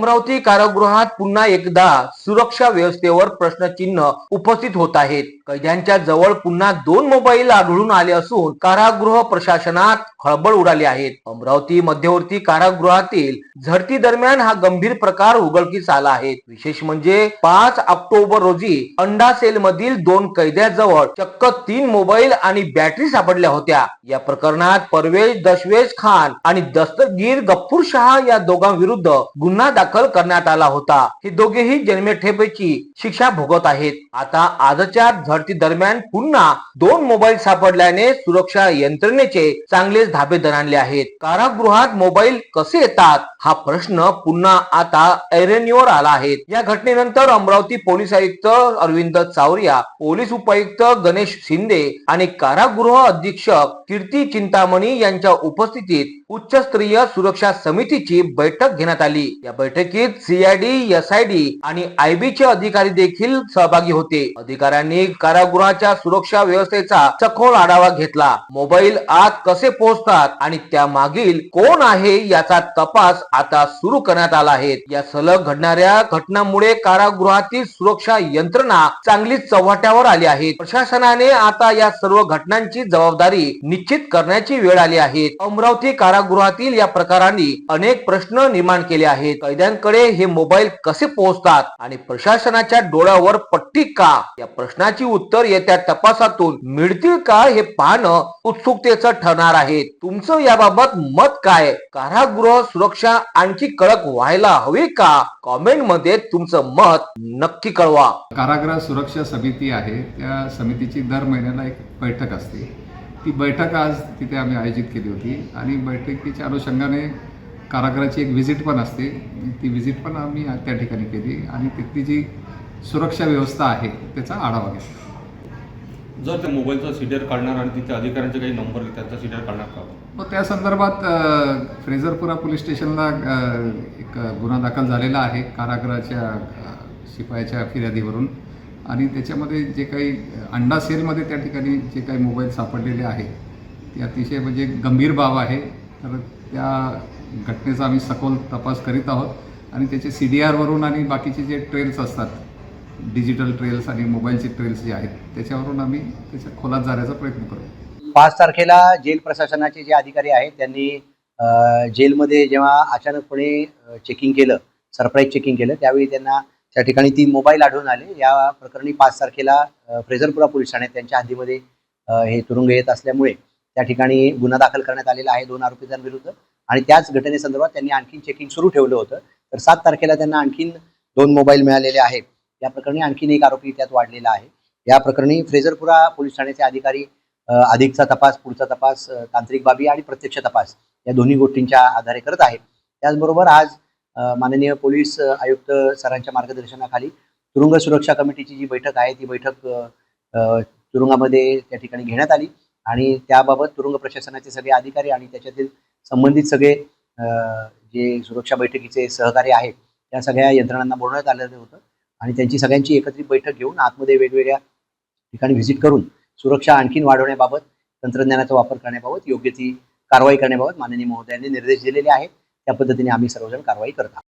अमरावती कारागृहात पुन्हा एकदा सुरक्षा व्यवस्थेवर प्रश्नचिन्ह उपस्थित होत आहेत. कैद्यांच्या जवळ पुन्हा दोन मोबाईल आढळून आले असून कारागृह प्रशासनात खळबळ उडाली आहेत अमरावती मध्यवर्ती कारागृहातील झडती दरम्यान हा गंभीर प्रकार उघडकीस आला आहे. विशेष म्हणजे पाच ऑक्टोबर रोजी अंडा सेल मधील दोन कैद्याजवळ चक्क तीन मोबाईल आणि बॅटरी सापडल्या होत्या. या प्रकरणात परवेज दशवेज खान आणि दस्तगीर गप्पूर शहा या दोघांविरुद्ध गुन्हा दाखल करण्यात आला होता. हे दोघेही जन्मेठेपेची शिक्षा भोगत आहेत. आता आजच्या भरती दरम्यान पुन्हा दोन मोबाईल सापडल्याने सुरक्षा यंत्रणेचे चांगलेच धाबे दणाणले आहेत. कारागृहात मोबाईल कसे येतात? हा प्रश्न पुन्हा आता ऐरणीवर आला आहे. या घटनेनंतर अमरावती पोलीस आयुक्त अरविंद चावरिया पोलीस उपायुक्त गणेश शिंदे आणि कारागृह अधीक्षक कीर्ती चिंतामणी यांच्या उपस्थितीत उच्चस्तरीय सुरक्षा समितीची बैठक घेण्यात आली. या बैठकीत सीआयडी एसआयडी आणि आयबी चे अधिकारी देखील सहभागी होते. अधिकाऱ्यांनी कारागृहाच्या सुरक्षा व्यवस्थेचा सखोल आढावा घेतला. मोबाईल आत कसे पोहोचतात आणि त्या मागील कोण आहे याचा तपास आता सुरू करण्यात आला आहे. या सलग घडणाऱ्या घटनांमुळे कारागृहातील सुरक्षा यंत्रणा चांगलीच चव्हाट्यावर आली आहे. प्रशासनाने आता या सर्व घटनांची जबाबदारी निश्चित करण्याची वेळ आली आहे. अमरावती कारागृहातील या प्रकारांनी अनेक प्रश्न निर्माण केले आहेत. कैद्यांकडे हे मोबाईल कसे पोहोचतात आणि प्रशासनाच्या डोळ्यावर पट्टी का? या प्रश्नाची उत्तर येत्या तपासातून मिळतील का हे पाहणं उत्सुकतेचं ठरणार आहे. तुमचं याबाबत मत काय? कारागृह सुरक्षा आणखी कडक व्हायला हवी का? कॉमेंटमध्ये तुमचं मत नक्की कळवा. कारागृह सुरक्षा समिती आहे. त्या समितीची दर महिन्याला एक बैठक असते. ती बैठक आज तिथे आम्ही आयोजित केली होती. आणि बैठकीच्या अनुषंगाने कारागृहाची एक व्हिजिट पण असते. ती व्हिजिट पण आम्ही त्या ठिकाणी केली. आणि तिथली जी सुरक्षा व्यवस्था आहे त्याचा आढावा घेतला. जर त्या मोबाईलचा सीडर काढणार आणि तिथे अधिकाऱ्यांचे काही नंबर त्यांचा सीडर काढणार का? मग त्या संदर्भात फ्रेझरपुरा पोलीस स्टेशनला एक गुन्हा दाखल झालेला आहे कारागृहाच्या शिपायाच्या फिर्यादीवरून. आणि त्याच्यामध्ये जे काही अंडा सेलमध्ये त्या ठिकाणी जे काही मोबाईल सापडलेले आहे ते अतिशय म्हणजे गंभीर बाब आहे. तर त्या घटनेचा आम्ही सखोल तपास करीत आहोत. आणि त्याचे सी डी आरवरून आणि बाकीचे जे ट्रेल्स असतात डिजिटल ट्रेल्स आणि मोबाईलचे ट्रेल्स जे आहेत त्याच्यावरून आम्ही त्याच्या खोलात जाण्याचा प्रयत्न करू. पाच तारखेला जेल प्रशासनाचे जे अधिकारी आहेत त्यांनी जेलमध्ये जेव्हा अचानकपणे चेकिंग केलं सरप्राईज चेकिंग केलं त्यावेळी त्यांना त्या ठिकाणी तीन मोबाईल आढळून आले. या प्रकरणी पाच तारखेला फ्रेझरपुरा पोलीस ठाण्यात त्यांच्या हद्दीमध्ये हे तुरुंग येत असल्यामुळे त्या ठिकाणी गुन्हा दाखल करण्यात आलेला आहे दोन आरोपींविरुद्ध. आणि त्याच घटनेसंदर्भात त्यांनी आणखीन चेकिंग सुरू ठेवलं होतं. तर सात तारखेला त्यांना आणखीन दोन मोबाईल मिळालेले आहेत. या प्रकरणी आणखीन एक आरोपी त्यात वाढलेला आहे. या प्रकरणी फ्रेझरपुरा पोलीस ठाण्याचे अधिकारी अधिकचा तपास पुढचा तपास तांत्रिक बाबी आणि प्रत्यक्ष तपास या दोन्ही गोष्टींच्या आधारे करत आहेत त्याचबरोबर आज माननीय पोलीस आयुक्त सरांच्या मार्गदर्शनाखाली तुरुंग सुरक्षा कमिटीची जी बैठक आहे ती बैठक तुरुंगामध्ये त्या ठिकाणी घेण्यात आली आणि त्याबाबत तुरुंग प्रशासनाचे सगळे अधिकारी आणि त्याच्यातील संबंधित सगळे जे सुरक्षा बैठकीचे सहकारी आहेत त्या सगळ्या यंत्रणांना बोलवण्यात आलेलं होतं. आणि त्यांची सगळ्यांची एकत्रित बैठक घेऊन आतमध्ये वेगवेगळ्या ठिकाणी व्हिजिट करून सुरक्षा आणखीन वाढवण्याबाबत तंत्रज्ञानाचा वापर करण्याबाबत योग्य ती कारवाई करण्याबाबत माननीय महोदयांनी निर्देश दिलेले आहेत. त्या पद्धतीने आम्ही सर्वजण कारवाई करत आहोत.